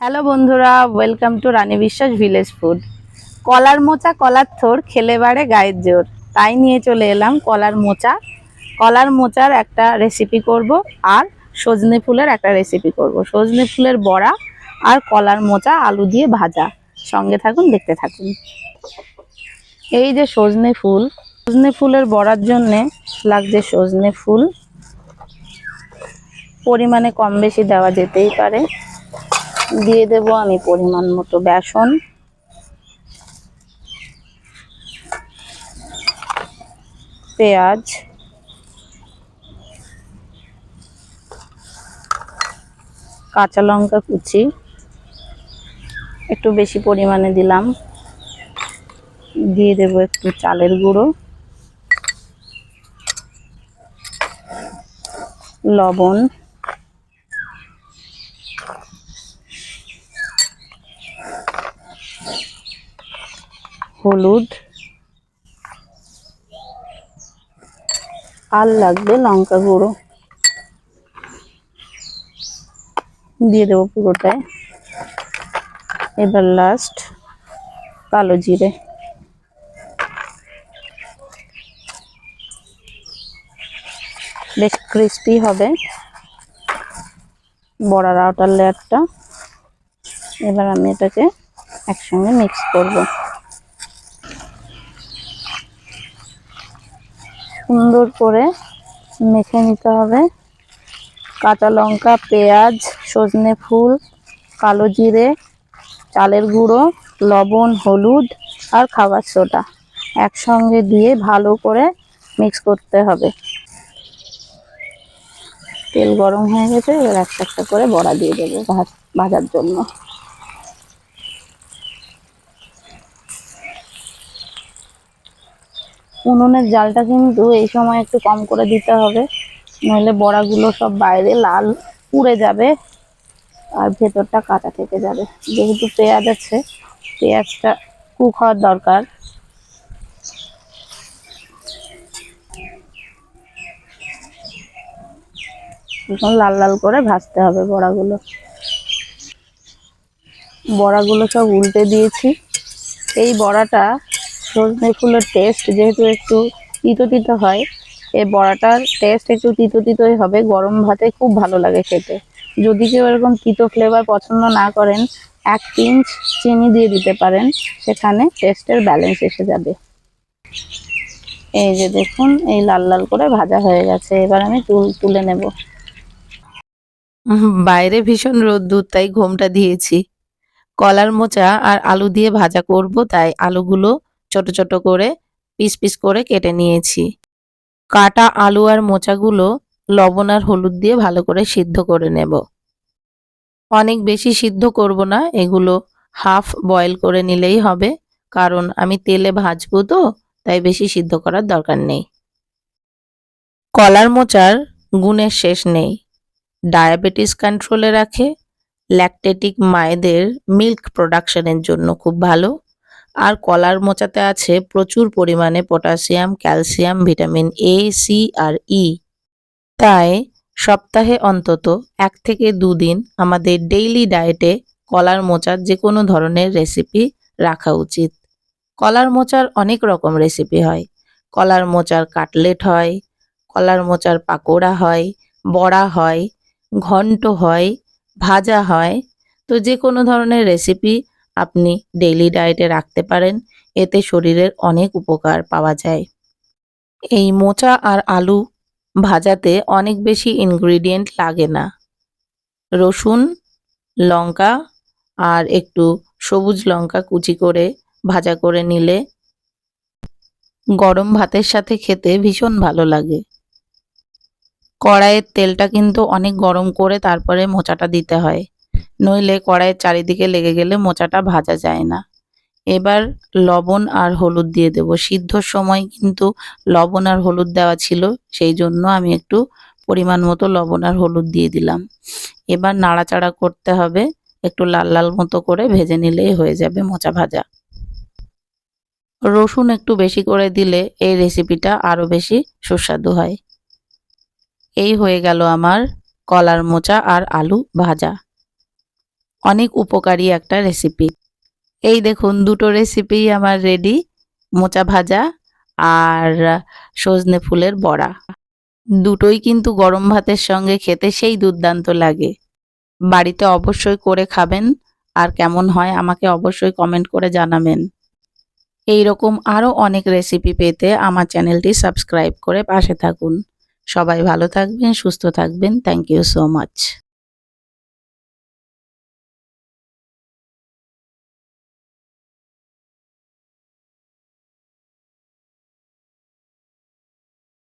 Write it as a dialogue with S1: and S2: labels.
S1: Hello বন্ধুরা welcome to রানী বিশ্বাস village food কলার মোচা, কলার থোর, খেলে বাড়ে গায়ের জোর। তাই নিয়ে চলে এলাম কলার মোচা। কলার মোচার একটা রেসিপি করব আর সজনে ফুলের একটা রেসিপি করব। সজনে ফুলের বড়া আর কলার মোচা, আলু দিয়ে ভাজা। সঙ্গে থাকুন, দেখতে থাকুন। এই যে সজনে ফুল, সজনে ফুলের বড়ার জন্যে লাগছে সজনে ফুল। পরিমাণে কম বেশি দেওয়া যেতেই পারে। দিয়ে দেব আমি পরিমাণ মতো বেসন। পেঁয়াজ। কাঁচা লঙ্কা কুচি। একটু বেশি পরিমাণে দিলাম। দিয়ে দেব একটু চালের গুঁড়ো। লবণ। হলুদ। আর লাগবে লঙ্কা গুঁড়ো। দিয়ে দেবো পুরোটায় এবার লাস্ট কালো জিরে। বেশ ক্রিস্পি হবে। বড়ার আউটার লেয়ারটা এবার আমি এটাকে একসঙ্গে মিক্স করব। সুন্দর করে মেখে নিতে হবে। কাঁচা লঙ্কা, পেঁয়াজ, সজনে ফুল, কালো জিরে, চালের গুঁড়ো, লবণ, হলুদ আর খাবার সোডা একসঙ্গে দিয়ে ভালো করে মিক্স করতে হবে। তেল গরম হয়ে গেছে, এবার একটা একটা করে বড়া দিয়ে দেবো ভাজ ভাজার জন্য। উনুনের জালটা কিন্তু এই সময় একটু কম করে দিতে হবে। নইলে বড়াগুলো সব বাইরে লাল পুড়ে যাবে আর ভেতরটা কাঁচা থেকে যাবে। যেহেতু পেঁয়াজ আছে, পেঁয়াজটা কুক হওয়ার দরকার। এখন লাল লাল করে ভাজতে হবে বড়াগুলো। বড়াগুলো সব উল্টে দিয়েছি। এই বড়াটা সজনে ফুলের টেস্ট যেহেতু একটু তিতো তিতো হয় এই বড়াটার টেস্ট একটু তিতো তিতোই হবে। গরম ভাতে খুব ভালো লাগে খেতে। যদি কেউ এরকম তিতো ফ্লেভার পছন্দ না করেন, এক পিঞ্চ চিনি দিয়ে দিতে পারেন, সেখানে টেস্টের ব্যালেন্স এসে যাবে। এই যে দেখুন, এই লাল লাল করে ভাজা হয়ে গেছে। এবার আমি তুল, তুলে নেব।
S2: বাইরে ভীষণ রোদ্দুর, তাই ঘোমটা দিয়েছি। কলার মোচা আর আলু দিয়ে ভাজা করব, তাই আলুগুলো ছোট ছোট করে পিস পিস করে কেটে নিয়েছি। কাটা আলু আর মোচাগুলো লবণ আর হলুদ দিয়ে ভালো করে সিদ্ধ করে নেব। অনেক বেশি সিদ্ধ করব না, এগুলো হাফ বয়েল করে নিলেই হবে, কারণ আমি তেলে ভাজবো তো, তাই বেশি সিদ্ধ করার দরকার নেই। কলার মোচার গুণের শেষ নেই। ডায়াবেটিস কন্ট্রোলে রাখে, ল্যাকটেটিক মায়েদের মিল্ক প্রোডাকশনের জন্য খুব ভালো। আর কলার মোচাতে আছে প্রচুর পরিমাণে potassium, calcium, vitamin A C R E তাই সপ্তাহে অন্তত এক থেকে দুদিন আমাদের ডেইলি ডায়েটে কলার মোচার যে কোনো ধরনের রেসিপি রাখা উচিত। কলার মোচার অনেক রকম রেসিপি হয়। কলার মোচার কাটলেট হয়, কলার মোচার পাকোড়া হয়, বড়া হয়, ঘন্ট হয়, ভাজা হয়। তো যে কোনো ধরনের রেসিপি আপনি ডেইলি ডায়েটে রাখতে পারেন, এতে শরীরের অনেক উপকার পাওয়া যায়। এই মোচা আর আলু ভাজাতে অনেক বেশি ইনগ্রিডিয়েন্ট লাগে না। রসুন, লঙ্কা আর একটু সবুজ লঙ্কা কুচি করে ভাজা করে নিলে গরম ভাতের সাথে খেতে ভীষণ ভালো লাগে। কড়াইয়ের তেলটা কিন্তু অনেক গরম করে তারপরে মোচাটা দিতে হয়। নইলে কড়াইয়ের চারিদিকে লেগে গেলে মোচাটা ভাজা যায় না। এবার লবণ আর হলুদ দিয়ে দেব। সিদ্ধর সময় কিন্তু লবণ আর হলুদ দেওয়া ছিল, সেই জন্য আমি একটু পরিমাণ মতো লবণ আর হলুদ দিয়ে দিলাম। এবার নাড়াচাড়া করতে হবে, একটু লাল লাল মতো করে ভেজে নিলেই হয়ে যাবে মোচা ভাজা। রসুন একটু বেশি করে দিলে এই রেসিপিটা আরও বেশি সুস্বাদু হয়। এই হয়ে গেল আমার কলার মোচা আর আলু ভাজা। অনেক উপকারী একটা রেসিপি এই দেখুন, দুটো রেসিপি আমার রেডি মোচা ভাজা আর সজনে ফুলের বড়া। দুটোই কিন্তু গরম ভাতের সঙ্গে খেতে সেই দুর্দান্ত লাগে। বাড়িতে অবশ্যই করে খাবেন আর কেমন হয় আমাকে অবশ্যই কমেন্ট করে জানাবেন। এই রকম আরও অনেক রেসিপি পেতে আমার চ্যানেলটি সাবস্ক্রাইব করে পাশে থাকুন। সবাই ভালো থাকবেন, সুস্থ থাকবেন। Thank you so much